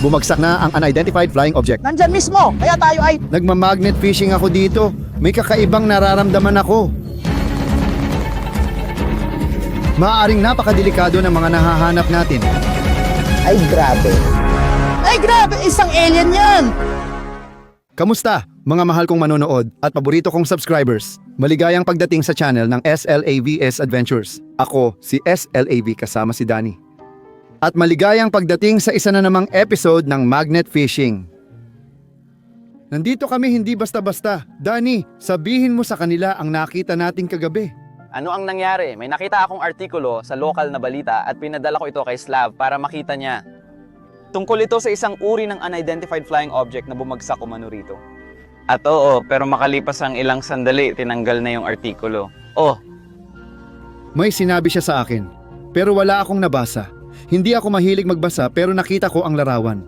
Bumagsak na ang unidentified flying object. Nandyan mismo, kaya tayo ay... Nagmamagnet fishing ako dito. May kakaibang nararamdaman ako. Maaring napakadelikado ng mga nahahanap natin. Ay, grabe. Ay, grabe! Isang alien yan! Kamusta, mga mahal kong manonood at paborito kong subscribers? Maligayang pagdating sa channel ng SLAVS Adventures. Ako, si SLAV kasama si Danny. At maligayang pagdating sa isa na namang episode ng Magnet Fishing. Nandito kami hindi basta-basta. Danny, sabihin mo sa kanila ang nakita nating kagabi. Ano ang nangyari? May nakita akong artikulo sa lokal na balita at pinadala ko ito kay Slav para makita niya. Tungkol ito sa isang uri ng unidentified flying object na bumagsak umano rito. At oo, pero makalipas ang ilang sandali, tinanggal na yung artikulo. Oh, May sinabi siya sa akin, pero wala akong nabasa. Hindi ako mahilig magbasa pero nakita ko ang larawan.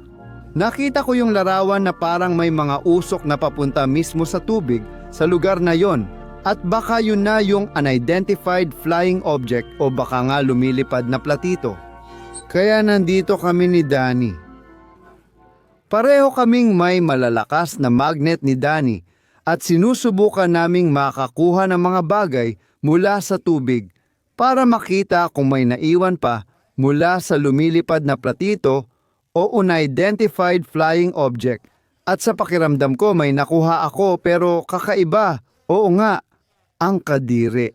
Nakita ko yung larawan na parang may mga usok na papunta mismo sa tubig sa lugar na yon. At baka yun na yung unidentified flying object o baka nga lumilipad na platito. Kaya nandito kami ni Danny. Pareho kaming may malalakas na magnet ni Danny at sinusubukan naming makakuha ng mga bagay mula sa tubig para makita kung may naiwan pa mula sa lumilipad na platito o unidentified flying object. At sa pakiramdam ko may nakuha ako pero kakaiba. Oo nga, ang kadiri.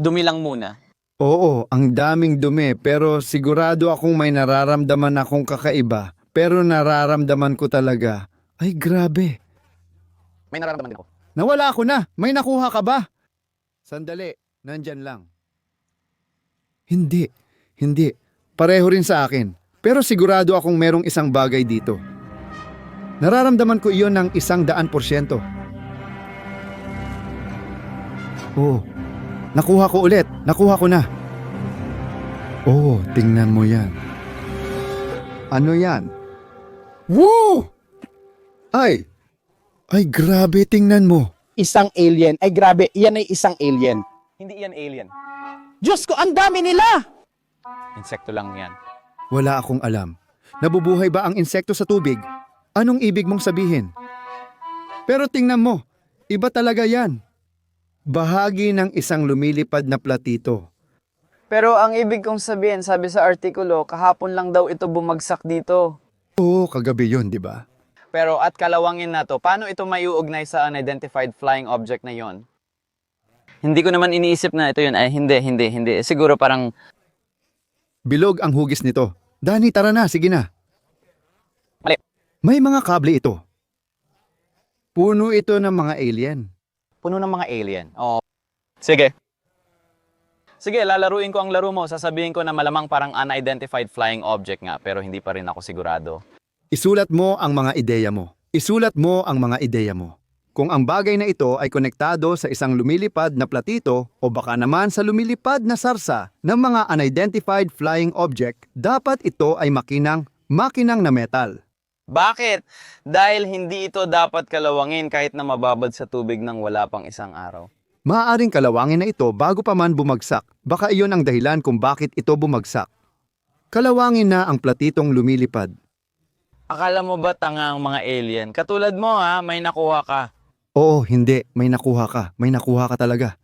dumi lang muna. Oo, ang daming dumi pero sigurado akong may nararamdaman akong kakaiba. Pero nararamdaman ko talaga, ay grabe. May nararamdaman ako. Nawala ako na, may nakuha ka ba? Sandali, nandyan lang. Hindi, hindi. Pareho rin sa akin. Pero sigurado akong merong isang bagay dito. Nararamdaman ko iyon ng isang daan porsyento. Oo, nakuha ko ulit. Nakuha ko na. Oo, tingnan mo yan. Ano yan? Woo! Ay! Ay, grabe, tingnan mo. Isang alien. Ay, grabe. Yan ay isang alien. Hindi yan alien. Diyos ko, ang dami nila! Insekto lang yan. Wala akong alam. Nabubuhay ba ang insekto sa tubig? Anong ibig mong sabihin? Pero tingnan mo, iba talaga yan. Bahagi ng isang lumilipad na platito. Pero ang ibig kong sabihin, sabi sa artikulo, kahapon lang daw ito bumagsak dito. Oo, kagabi yun, di ba? Pero at kalawangin na to, paano ito maiuugnay sa unidentified flying object na yon? Hindi ko naman iniisip na ito yun. Ay, hindi, hindi, hindi. Siguro parang Bilog ang hugis nito. Dani, tara na, sige na. Mali. May mga kable ito. Puno ito ng mga alien. puno ng mga alien. Oo. Sige. Sige, lalaruin ko ang laro mo. Sasabihin ko na malamang parang unidentified flying object nga, pero hindi pa rin ako sigurado. Isulat mo ang mga ideya mo. Isulat mo ang mga ideya mo. Kung ang bagay na ito ay konektado sa isang lumilipad na platito o baka naman sa lumilipad na sarsa ng mga unidentified flying object, dapat ito ay makinang makinang na metal. Bakit? Dahil hindi ito dapat kalawangin kahit na mababad sa tubig ng wala pang isang araw. Maaaring kalawangin na ito bago pa man bumagsak. Baka iyon ang dahilan kung bakit ito bumagsak. Kalawangin na ang platitong lumilipad. Akala mo ba tanga ang mga alien? Katulad mo ha, may nakuha ka. Oo, hindi. May nakuha ka. May nakuha ka talaga.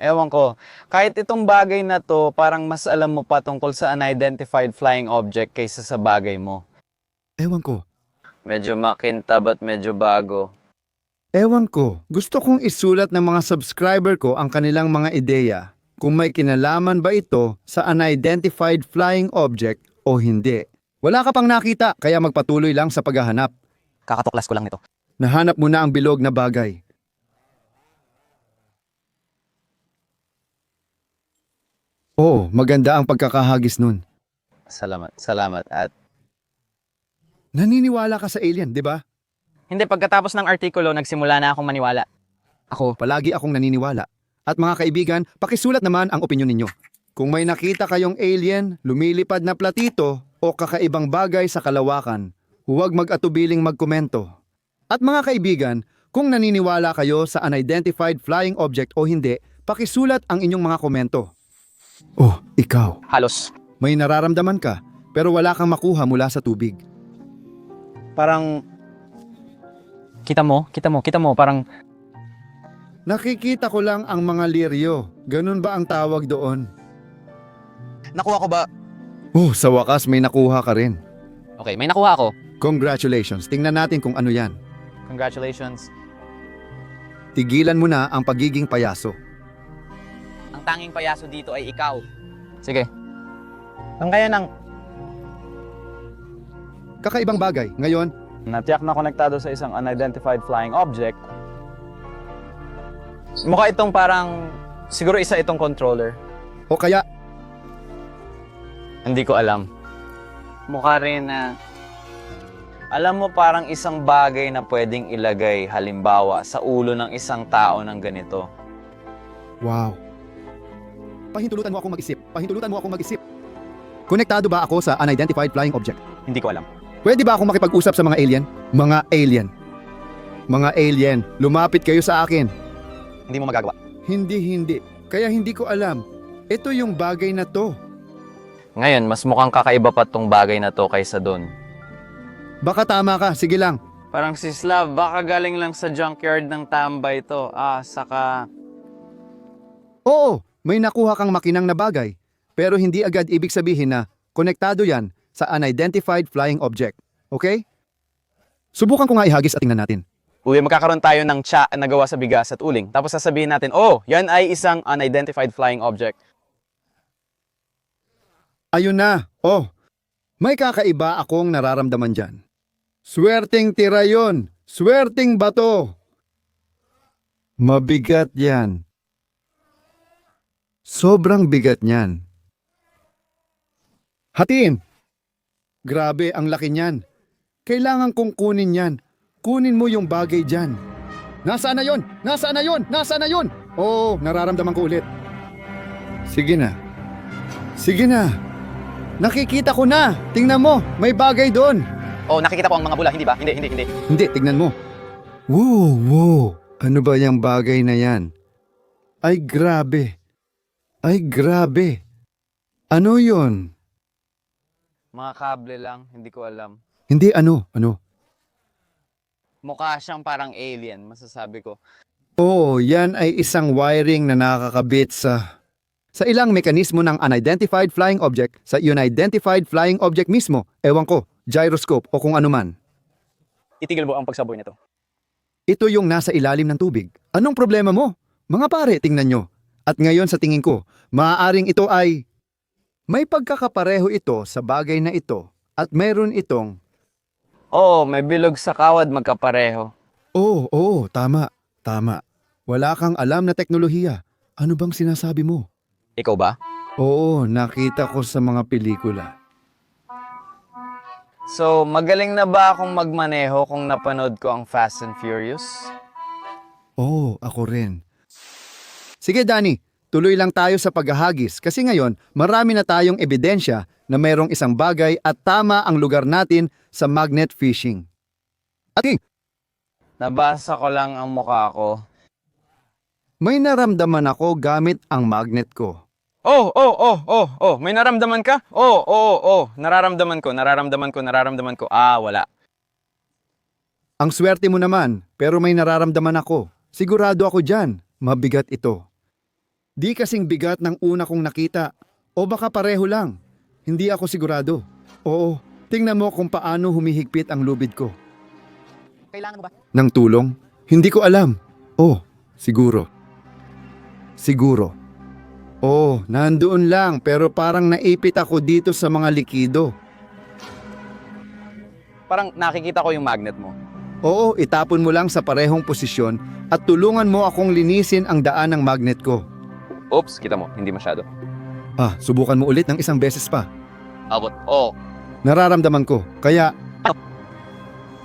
Ewan ko, kahit itong bagay na to, parang mas alam mo pa tungkol sa unidentified flying object kaysa sa bagay mo. Ewan ko. Medyo makintab at medyo bago. Ewan ko, gusto kong isulat ng mga subscriber ko ang kanilang mga ideya kung may kinalaman ba ito sa unidentified flying object o hindi. Wala ka pang nakita kaya magpatuloy lang sa paghahanap. Kakatuklas ko lang nito. Nahanap mo na ang bilog na bagay. Oo, maganda ang pagkakahagis nun. Salamat, salamat. At Naniniwala ka sa alien, di ba? hindi, pagkatapos ng artikulo, nagsimula na akong maniwala. Ako, palagi akong naniniwala. At mga kaibigan, pakisulat naman ang opinyon ninyo. Kung may nakita kayong alien, lumilipad na platito, o kakaibang bagay sa kalawakan, huwag mag-atubiling magkomento. At mga kaibigan, kung naniniwala kayo sa unidentified flying object o hindi, pakisulat ang inyong mga komento. Oh, ikaw. Halos. May nararamdaman ka. pero wala kang makuha mula sa tubig. Parang... Kita mo? Kita mo? Kita mo? Parang... Nakikita ko lang ang mga liryo. Ganun ba ang tawag doon? Nakuha ko ba? Oh, sa wakas may nakuha ka rin. Okay, may nakuha ako. Congratulations. Tingnan natin kung ano yan. Congratulations. Tigilan mo na ang pagiging payaso. Ang tanging payaso dito ay ikaw. Sige. Ang kaya ng... Kakaibang bagay. Ngayon, Natiyak na konektado sa isang unidentified flying object. Mukha itong parang... Siguro isa itong controller. o kaya Hindi ko alam. Mukha rin na... Alam mo parang isang bagay na pwedeng ilagay halimbawa sa ulo ng isang tao ng ganito. Wow. Pahintulutan mo akong mag-isip. Pahintulutan mo akong mag-isip. Konektado ba ako sa unidentified flying object? Hindi ko alam. Pwede ba akong makipag-usap sa mga alien? Mga alien. Mga alien, lumapit kayo sa akin. Hindi mo magagawa. Hindi, hindi. Kaya hindi ko alam. Ito yung bagay na to. Ngayon, mas mukhang kakaiba pa tong bagay na to kaysa doon. Baka tama ka, sige lang. Parang si Slav, baka galing lang sa junkyard ng tambay to. Ah, saka... Oo, may nakuha kang makinang na bagay. Pero hindi agad ibig sabihin na konektado yan sa unidentified flying object. Okay? Subukan ko nga ihagis at tingnan natin. Uy, magkakaroon tayo ng tsa na gawa sa bigas at uling. Tapos sasabihin natin, oh, yan ay isang unidentified flying object. Ayun na. Oh, may kakaiba akong nararamdaman dyan. Swerting tira yon. Swerting bato. Mabigat yan. Sobrang bigat niyan. Hatiin! Grabe, ang laki niyan. Kailangan kong kunin yan. Kunin mo yung bagay dyan. Nasaan na yon? Nasaan na yon? Nasaan na yon? Oo, nararamdaman ko ulit. Sige na. Sige na. Nakikita ko na. Tingnan mo, may bagay doon. Oh, nakikita po ang mga bula, hindi ba? Hindi, hindi, hindi. Hindi, tignan mo. Wow, wow. Ano ba yung bagay na yan? Ay, grabe. Ay, grabe. Ano yon? Mga kable lang, hindi ko alam. Hindi ano, ano. Mukha siyang parang alien, masasabi ko. Oo, yan ay isang wiring na nakakabit sa... Sa ilang mekanismo ng unidentified flying object sa unidentified flying object mismo, ewan ko, gyroscope o kung anuman. Itigil mo ang pagsaboy nito. Ito yung nasa ilalim ng tubig. Anong problema mo? Mga pare, tingnan nyo. At ngayon sa tingin ko, maaaring ito ay... May pagkakapareho ito sa bagay na ito at mayroon itong... Oh, may bilog sa kawad magkapareho. Oo, oh, oo, tama, tama. Wala kang alam na teknolohiya. Ano bang sinasabi mo? Ikaw ba? Oo, nakita ko sa mga pelikula. So, magaling na ba akong magmaneho kung napanood ko ang Fast and Furious? Oo, ako rin. Sige, Danny. Tuloy lang tayo sa paghahagis kasi ngayon marami na tayong ebidensya na mayroong isang bagay at tama ang lugar natin sa magnet fishing. At King, Nabasa ko lang ang mukha ko. may naramdaman ako gamit ang magnet ko. Oh, oh, oh, oh, oh, may naramdaman ka? Oh, oh, oh, nararamdaman ko, nararamdaman ko, nararamdaman ko. Ah, wala. Ang swerte mo naman, pero may nararamdaman ako. Sigurado ako dyan, mabigat ito. Di kasing bigat ng una kong nakita. O baka pareho lang. Hindi ako sigurado. Oo, tingnan mo kung paano humihigpit ang lubid ko. Kailangan mo ba? Ng tulong? Hindi ko alam. Oh, siguro. Siguro. Oh, nandoon lang pero parang naipit ako dito sa mga likido. Parang nakikita ko yung magnet mo. Oo, itapon mo lang sa parehong posisyon at tulungan mo akong linisin ang daan ng magnet ko. Oops, kita mo, hindi masyado. Ah, subukan mo ulit ng isang beses pa. Abot. Oh, Nararamdaman ko, kaya...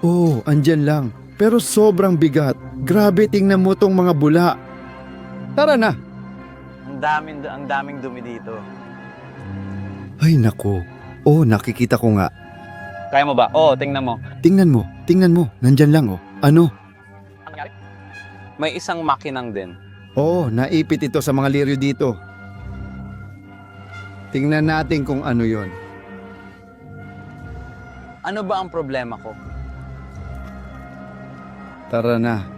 Oh, andyan lang. Pero sobrang bigat. Grabe, tingnan mo tong mga bula. Tara na. Ang daming ang daming dumi dito. Ay nako. Oh, nakikita ko nga. Kaya mo ba? Oh, tingnan mo. Tingnan mo, tingnan mo. Nandyan lang oh. Ano? May isang makinang din. Oo, naipit ito sa mga liryo dito. Tingnan natin kung ano yon. Ano ba ang problema ko? Tara na.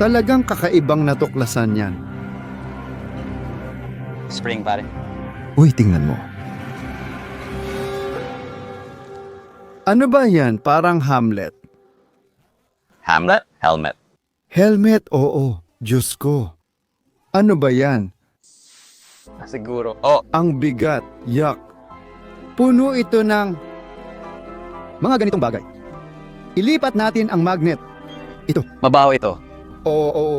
Talagang kakaibang natuklasan yan. Spring, pare. Uy, tingnan mo. Ano ba yan? Parang Hamlet. Hamlet? Helmet. Helmet, oo. Diyos ko. Ano ba yan? Siguro. Oh, Ang bigat. Yak. Puno ito ng mga ganitong bagay. Ilipat natin ang magnet. mabaho ito. Oo, oo.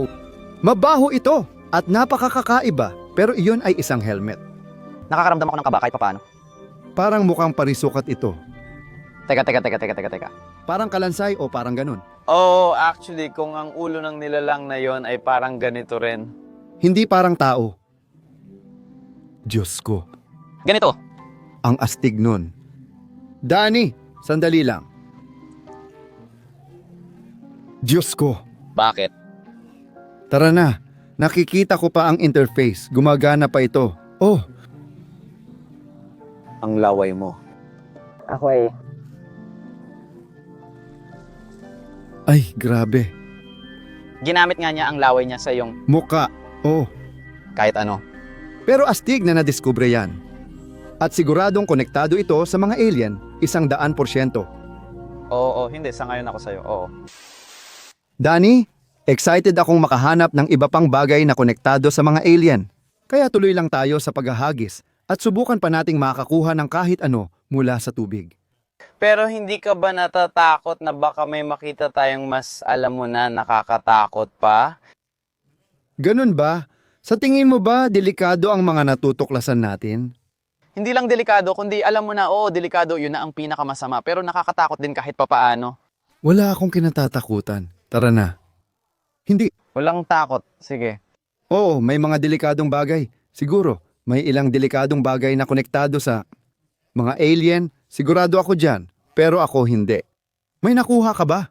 Mabaho ito at napakakakaiba pero iyon ay isang helmet. Nakakaramdam ako ng kaba kahit papaano. Parang mukhang parisukat ito. Teka, teka, teka, teka, teka, teka. Parang kalansay o parang ganun. Oh, actually, kung ang ulo ng nilalang na yon ay parang ganito rin. Hindi parang tao. Diyos ko, Ganito. ang astig nun. Dani, sandali lang. Diyos ko, Bakit? Tara na. Nakikita ko pa ang interface. Gumagana pa ito. Oh, Ang laway mo. Ako ay ay grabe. Ginamit nga niya ang laway niya sa yung Muka. Oh, kahit ano. pero astig na nadiskubre yan. At siguradong konektado ito sa mga alien, isang daan porsyento. Oo, oo, hindi. Sangayon ako sa'yo. Oo. Dani, excited akong makahanap ng iba pang bagay na konektado sa mga alien. Kaya tuloy lang tayo sa paghahagis at subukan pa nating makakuha ng kahit ano mula sa tubig. Pero hindi ka ba natatakot na baka may makita tayong mas alam mo na nakakatakot pa? Ganun ba? Sa tingin mo ba delikado ang mga natutuklasan natin? Hindi lang delikado, kundi alam mo na, oo, delikado, yun na ang pinakamasama. Pero nakakatakot din kahit papaano. Wala akong kinatatakutan. Tara na. Hindi. Walang takot. Sige. Oo, may mga delikadong bagay. Siguro, may ilang delikadong bagay na konektado sa mga alien. Sigurado ako dyan. Pero ako hindi. May nakuha ka ba?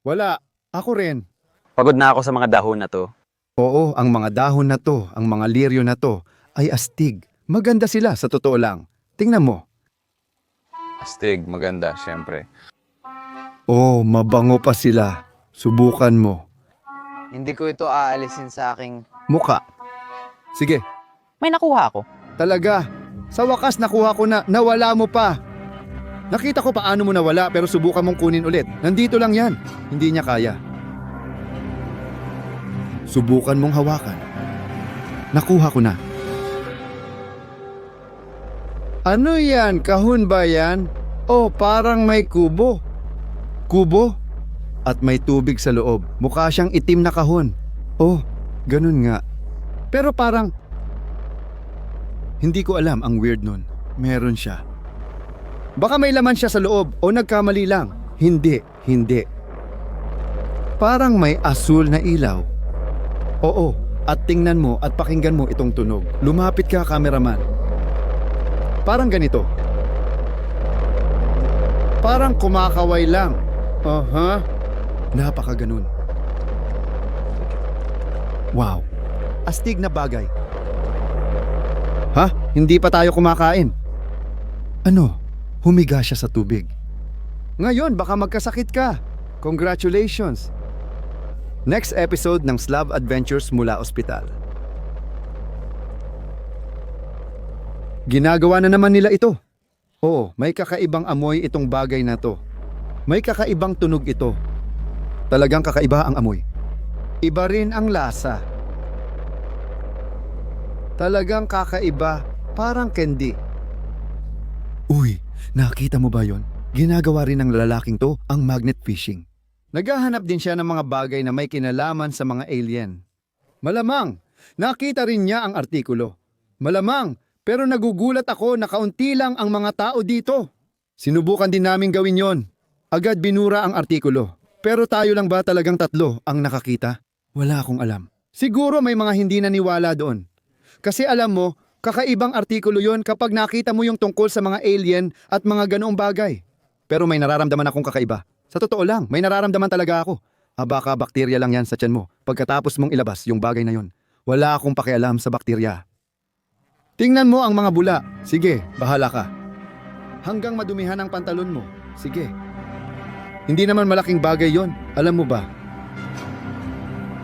Wala. Ako rin. Pagod na ako sa mga dahon na to. Oo, ang mga dahon na to, ang mga liryo na to, ay astig. Maganda sila sa totoo lang. Tingnan mo. Astig, maganda, syempre. Oh, mabango pa sila. Subukan mo. Hindi ko ito aalisin sa aking... Muka. Sige, May nakuha ako. talaga. Sa wakas nakuha ko na nawala mo pa. Nakita ko paano mo nawala pero subukan mong kunin ulit. Nandito lang yan. Hindi niya kaya. Subukan mong hawakan. Nakuha ko na. Ano yan? Kahon ba yan? Oh, parang may kubo. Kubo? At may tubig sa loob. Mukha siyang itim na kahon. Oh, ganun nga. Pero parang hindi ko alam ang weird nun. Meron siya. Baka may laman siya sa loob o nagkamali lang. Hindi, hindi. Parang may asul na ilaw. Oo, at tingnan mo at pakinggan mo itong tunog. Lumapit ka, cameraman. Parang ganito. Parang kumakaway lang. Aha. Napaka ganun. Wow. Astig na bagay. Ha? Hindi pa tayo kumakain. Ano? Humiga siya sa tubig. Ngayon, baka magkasakit ka. Congratulations! Next episode ng Slav Adventures mula ospital. Ginagawa na naman nila ito. Oo, may kakaibang amoy itong bagay na to. May kakaibang tunog ito. Talagang kakaiba ang amoy. Iba rin ang lasa. Talagang kakaiba, parang candy. Uy, nakita mo ba yon? Ginagawa rin ng lalaking to ang magnet fishing. Naghahanap din siya ng mga bagay na may kinalaman sa mga alien. Malamang, nakita rin niya ang artikulo. Malamang, pero nagugulat ako na kaunti lang ang mga tao dito. Sinubukan din namin gawin yon. Agad binura ang artikulo. Pero tayo lang ba talagang tatlo ang nakakita? Wala akong alam. Siguro may mga hindi naniwala doon. Kasi alam mo, kakaibang artikulo yon kapag nakita mo yung tungkol sa mga alien at mga ganoong bagay. Pero may nararamdaman akong kakaiba. Sa totoo lang, may nararamdaman talaga ako. Ah, baka bakterya lang yan sa tiyan mo pagkatapos mong ilabas yung bagay na yon. Wala akong pakialam sa bakterya. Tingnan mo ang mga bula. Sige, bahala ka. Hanggang madumihan ang pantalon mo. Sige. Hindi naman malaking bagay yon. Alam mo ba?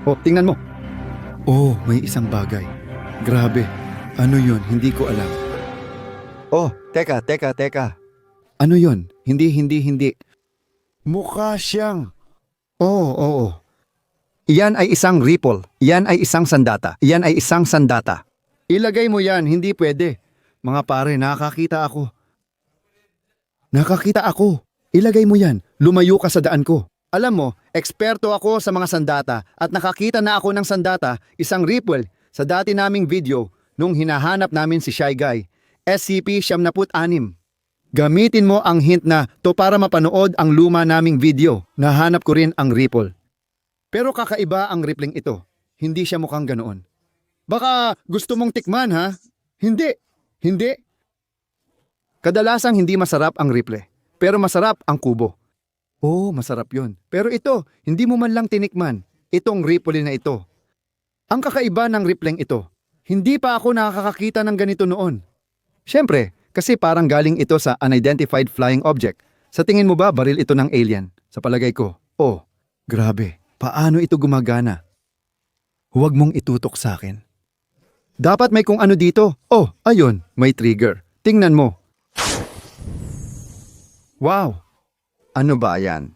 Oh, tingnan mo. Oh, may isang bagay. Grabe. Ano yon? Hindi ko alam. Oh, teka, teka, teka. Ano yon? Hindi, hindi, hindi. Mukha siyang... Oo, oo. Iyan ay isang ripple. Iyan ay isang sandata. Iyan ay isang sandata. Ilagay mo yan, hindi pwede. Mga pare, nakakita ako. Nakakita ako. Ilagay mo yan. Lumayo ka sa daan ko. Alam mo, eksperto ako sa mga sandata at nakakita na ako ng sandata, isang ripple, sa dati naming video nung hinahanap namin si Shy Guy. SCP-76. Gamitin mo ang hint na to para mapanood ang luma naming video. Nahanap ko rin ang ripple. Pero kakaiba ang rippling ito. Hindi siya mukhang ganoon. Baka gusto mong tikman ha? Hindi. Hindi. Kadalasang hindi masarap ang ripple. Pero masarap ang kubo. Oo, masarap yon. Pero ito, hindi mo man lang tinikman. Itong ripple na ito. Ang kakaiba ng rippling ito, hindi pa ako nakakakita ng ganito noon. Siyempre, kasi parang galing ito sa unidentified flying object. Sa tingin mo ba baril ito ng alien? Sa palagay ko, oh, grabe. Paano ito gumagana? Huwag mong itutok sa akin. Dapat may kung ano dito. Oh, ayun, may trigger. Tingnan mo. Wow! Ano ba yan?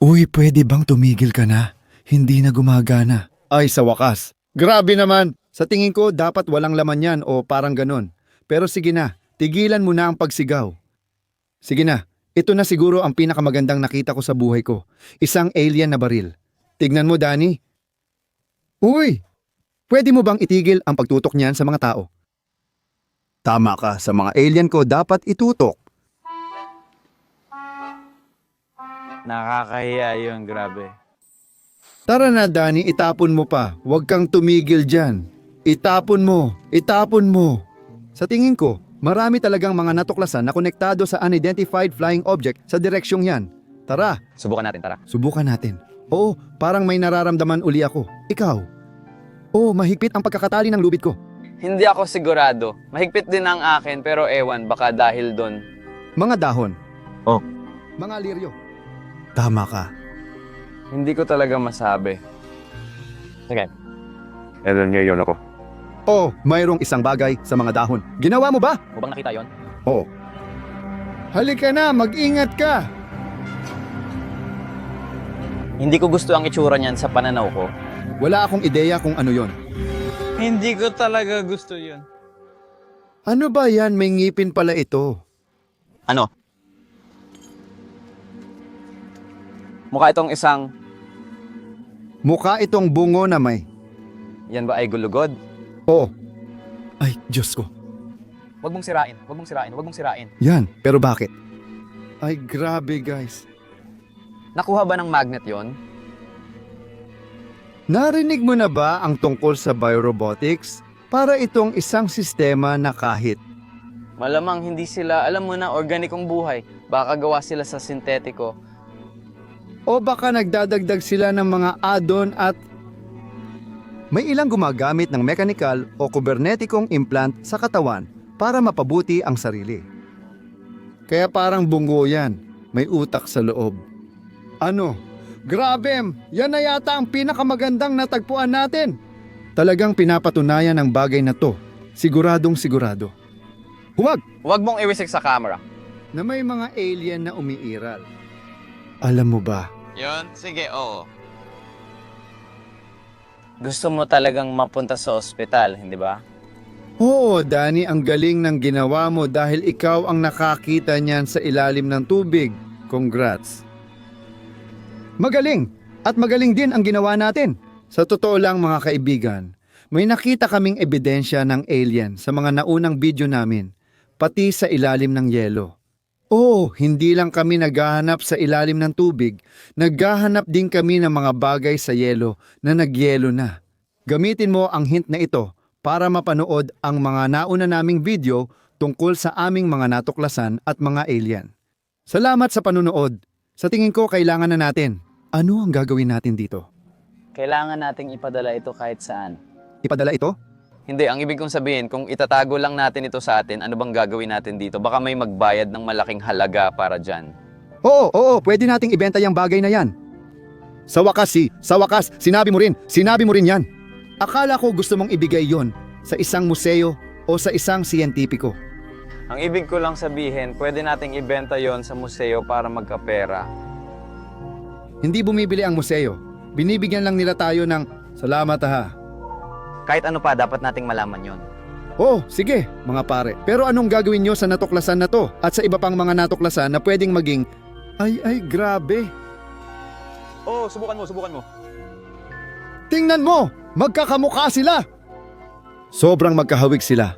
Uy, pwede bang tumigil ka na? Hindi na gumagana. Ay, sa wakas. Grabe naman! Sa tingin ko, dapat walang laman yan o parang ganon. Pero sige na, tigilan mo na ang pagsigaw. Sige na, ito na siguro ang pinakamagandang nakita ko sa buhay ko. Isang alien na baril. Tignan mo, Danny. Uy! Pwede mo bang itigil ang pagtutok niyan sa mga tao? Tama ka, sa mga alien ko dapat itutok. Nakakahiya yun, grabe. Tara na, Danny, itapon mo pa. Huwag kang tumigil dyan. Itapon mo, itapon mo. Sa tingin ko, marami talagang mga natuklasan na konektado sa unidentified flying object sa direksyong yan. Tara, Subukan natin, tara. subukan natin. Oo, parang may nararamdaman uli ako. Ikaw? Oo, mahigpit ang pagkakatali ng lubid ko. Hindi ako sigurado. Mahigpit din ang akin, pero ewan, baka dahil doon. Mga dahon. Oh. Mga liryo. Tama ka. Hindi ko talaga masabi. Sige. Meron ngayon ako. Oh, mayroong isang bagay sa mga dahon. Ginawa mo ba? Mo bang nakita yon? Oo. Halika na, mag-ingat ka. Hindi ko gusto ang itsura niyan sa pananaw ko. Wala akong ideya kung ano yon. Hindi ko talaga gusto yun. Ano ba yan? May ngipin pala ito. Ano? Mukha itong isang, Mukha itong bungo na may. yan ba ay gulugod? Oo. Ay, Diyos ko. Huwag mong sirain, huwag mong sirain, huwag mong sirain. Yan, pero bakit? Ay, grabe guys. Nakuha ba ng magnet yon? Narinig mo na ba ang tungkol sa biorobotics? Para itong isang sistema na kahit Malamang hindi sila, alam mo na, organikong buhay. Baka gawa sila sa sintetiko. O baka nagdadagdag sila ng mga add-on at may ilang gumagamit ng mechanical o kubernetikong implant sa katawan para mapabuti ang sarili. Kaya parang bungo yan, may utak sa loob. Ano? Grabe! Yan na yata ang pinakamagandang natagpuan natin! Talagang pinapatunayan ang bagay na to. Siguradong sigurado. Huwag! Huwag mong iwisik sa camera. Na may mga alien na umiiral. Alam mo ba, Yon, sige, oo. Gusto mo talagang mapunta sa ospital, hindi ba? Oo, Danny, ang galing ng ginawa mo dahil ikaw ang nakakita niyan sa ilalim ng tubig. Congrats. Magaling! At magaling din ang ginawa natin. Sa totoo lang mga kaibigan, may nakita kaming ebidensya ng alien sa mga naunang video namin, pati sa ilalim ng yelo. Oo, hindi lang kami naghahanap sa ilalim ng tubig, naghahanap din kami ng mga bagay sa yelo na nagyelo na. Gamitin mo ang hint na ito para mapanood ang mga nauna naming video tungkol sa aming mga natuklasan at mga alien. Salamat sa panunood. Sa tingin ko kailangan na natin. Ano ang gagawin natin dito? Kailangan nating ipadala ito kahit saan. Ipadala ito? Hindi, ang ibig kong sabihin, kung itatago lang natin ito sa atin, ano bang gagawin natin dito? Baka may magbayad ng malaking halaga para dyan. Oo, oo, pwede nating ibenta yung bagay na yan. Sa wakas, si, sa wakas, sinabi mo rin, sinabi mo rin yan. Akala ko gusto mong ibigay yon sa isang museo o sa isang siyentipiko. Ang ibig ko lang sabihin, pwede nating ibenta yon sa museo para magkapera. Hindi bumibili ang museo. Binibigyan lang nila tayo ng salamat ha. Kahit ano pa, dapat nating malaman yon. Oh, sige, mga pare. Pero anong gagawin nyo sa natuklasan na to at sa iba pang mga natuklasan na pwedeng maging ay ay grabe. Oh, subukan mo, subukan mo. Tingnan mo, magkakamukha sila. Sobrang magkahawig sila.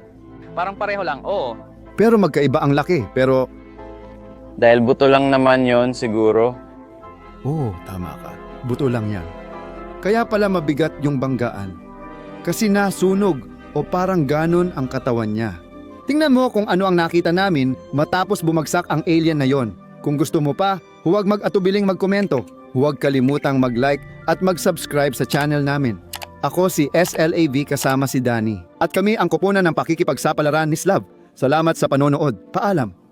Parang pareho lang, oo. Pero magkaiba ang laki. Pero, Dahil buto lang naman yon siguro. oo, tama ka. Buto lang yan. Kaya pala mabigat yung banggaan. Kasi nasunog o parang ganon ang katawan niya. Tingnan mo kung ano ang nakita namin matapos bumagsak ang alien na yon. Kung gusto mo pa, huwag mag-atubiling magkomento. Huwag kalimutang mag-like at mag-subscribe sa channel namin. Ako si SLAV kasama si Danny. At kami ang kupunan ng pakikipagsapalaran ni Slav. Salamat sa panonood. Paalam.